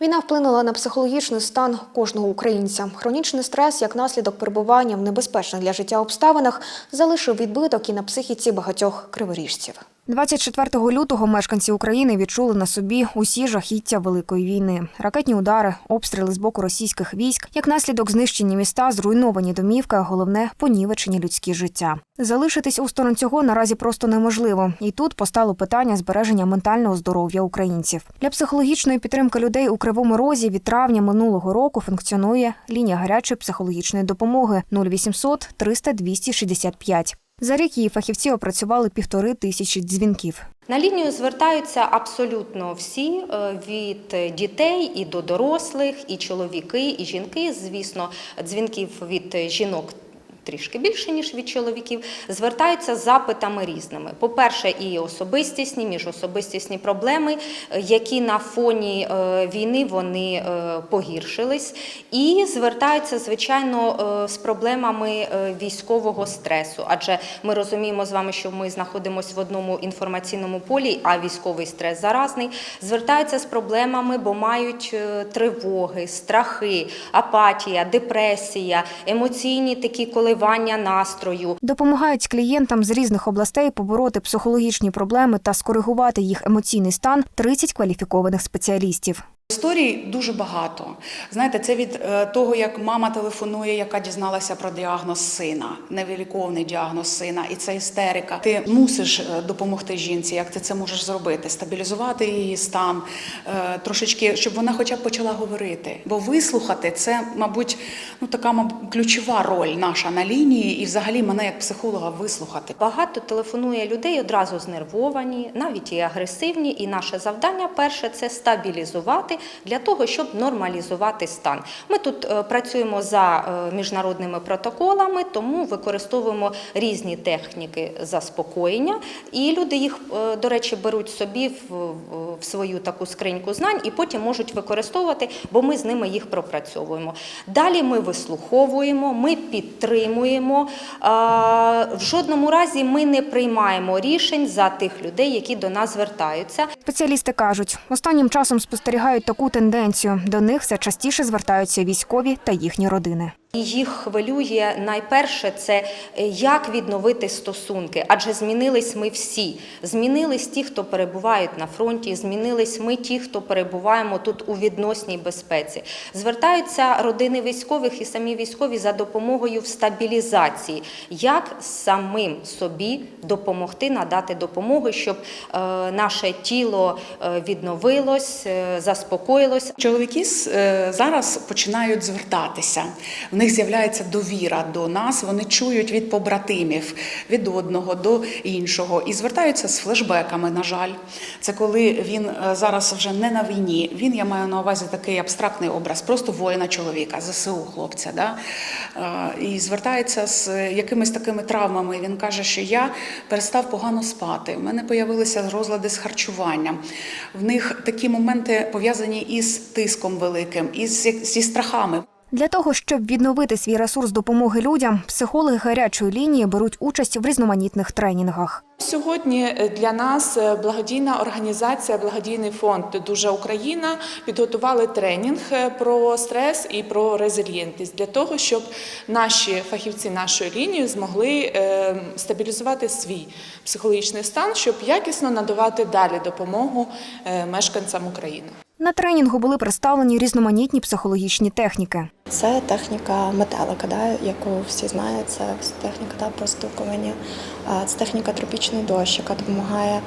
Війна вплинула на психологічний стан кожного українця. Хронічний стрес, як наслідок перебування в небезпечних для життя обставинах, залишив відбиток і на психіці багатьох криворіжців. 24 лютого мешканці України відчули на собі усі жахіття великої війни: ракетні удари, обстріли з боку російських військ, як наслідок знищені міста, зруйновані домівки, а головне понівечені людські життя. Залишитись осторонь цього наразі просто неможливо. І тут постало питання збереження ментального здоров'я українців. Для психологічної підтримки людей у Кривому Розі від травня минулого року функціонує лінія гарячої психологічної допомоги 0800 300 265. За рік її фахівці опрацювали півтори тисячі дзвінків. На лінію звертаються абсолютно всі е, від дітей і до дорослих, і чоловіки, і жінки. Звісно, дзвінків від жінок. Трішки більше ніж від чоловіків звертаються з запитами різними. По-перше, і особистісні, міжособистісні проблеми, е, які на фоні е, війни вони е, погіршились, і звертаються звичайно з проблемами військового стресу. Адже ми розуміємо з вами, що ми знаходимося в одному інформаційному полі, а військовий стрес заразний. Звертаються з проблемами, бо мають тривоги, страхи, апатія, депресія, емоційні такі коливання настрою. Допомагають клієнтам з різних областей побороти психологічні проблеми та скоригувати їх емоційний стан 30 кваліфікованих спеціалістів. Історій дуже багато. Знаєте, це від е, того, як мама телефонує, яка дізналася про діагноз сина, невиліковний діагноз сина, і це істерика. Ти мусиш е, допомогти жінці, як ти це можеш зробити, стабілізувати її стан е, трошечки, щоб вона хоча б почала говорити. Бо вислухати це, мабуть, ну така мабуть, ключова роль наша на лінії, і взагалі мене як психолога вислухати. Багато телефонує людей одразу знервовані, навіть і агресивні. І наше завдання перше це стабілізувати для того, щоб нормалізувати стан. Ми тут е, працюємо за е, міжнародними протоколами, тому використовуємо різні техніки заспокоєння, і люди їх, е, до речі, беруть собі в, свою таку скриньку знань і потім можуть використовувати, бо ми з ними їх пропрацьовуємо. Далі ми вислуховуємо, ми підтримуємо. В жодному разі ми не приймаємо рішень за тих людей, які до нас звертаються. Спеціалісти кажуть, останнім часом спостерігають таку тенденцію. До них все частіше звертаються військові та їхні родини. Їх хвилює найперше це е, як відновити стосунки, адже змінились ми всі. Змінились ті, хто перебувають на фронті, змінились ми, ті, хто перебуваємо тут у відносній безпеці. Звертаються родини військових і самі військові за допомогою в стабілізації, як самим собі допомогти, надати допомогу, щоб е, наше тіло е, відновилось, заспокоїлось, Чоловіки зараз починають звертатися. В них з'являється довіра до нас. Вони чують від побратимів, від одного до іншого і звертаються з флешбеками. На жаль, це коли він е, зараз вже не на війні. Він я маю на увазі такий абстрактний образ, просто воїна чоловіка, ЗСУ хлопця. Да? Е, І звертається з якимись такими травмами. Він каже, що я перестав погано спати. У мене появилися розлади з харчуванням. В них такі моменти пов'язані із тиском великим, із зі страхами. Для того, щоб відновити свій ресурс допомоги людям, психологи гарячої лінії беруть участь в різноманітних тренінгах. Сьогодні е, для нас е, благодійна організація, благодійний фонд Дуже Україна підготували тренінг е, про стрес і про резильєнтність для того, щоб наші фахівці нашої лінії змогли стабілізувати свій психологічний стан, щоб якісно надавати далі допомогу мешканцям України. На тренінгу були представлені різноманітні психологічні техніки. Це техніка метелика, да, яку всі знають. Це техніка да, простукування. Це техніка тропічний дощ, яка допомагає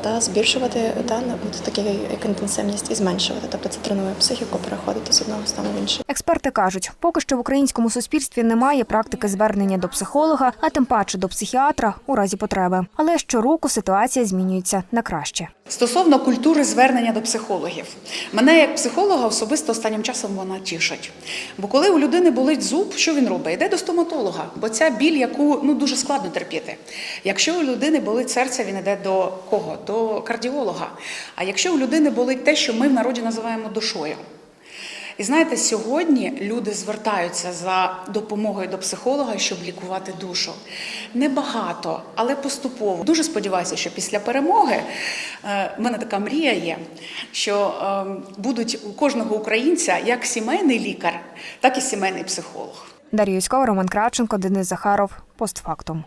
та збільшувати та такі як інтенсивність і зменшувати. Тобто це тренує психіку переходити з одного стану в інший. Експерти кажуть, поки що в українському суспільстві немає практики звернення до психолога, а тим паче до психіатра у разі потреби. Але щороку ситуація змінюється на краще. Стосовно культури звернення до психологів, мене як психолога особисто останнім часом вона тішить. Бо коли у людини болить зуб, що він робить? Йде до стоматолога, бо ця біль, яку ну дуже складно терпіти. Якщо у людини болить серце, він йде до кого? До кардіолога. А якщо у людини болить те, що ми в народі називаємо душою. І знаєте, сьогодні люди звертаються за допомогою до психолога, щоб лікувати душу. Небагато, але поступово. Дуже сподіваюся, що після перемоги е, в мене така мрія є, що е, будуть у кожного українця як сімейний лікар, так і сімейний психолог. Дар'я Юськова, Роман Кравченко, Денис Захаров. Постфактум.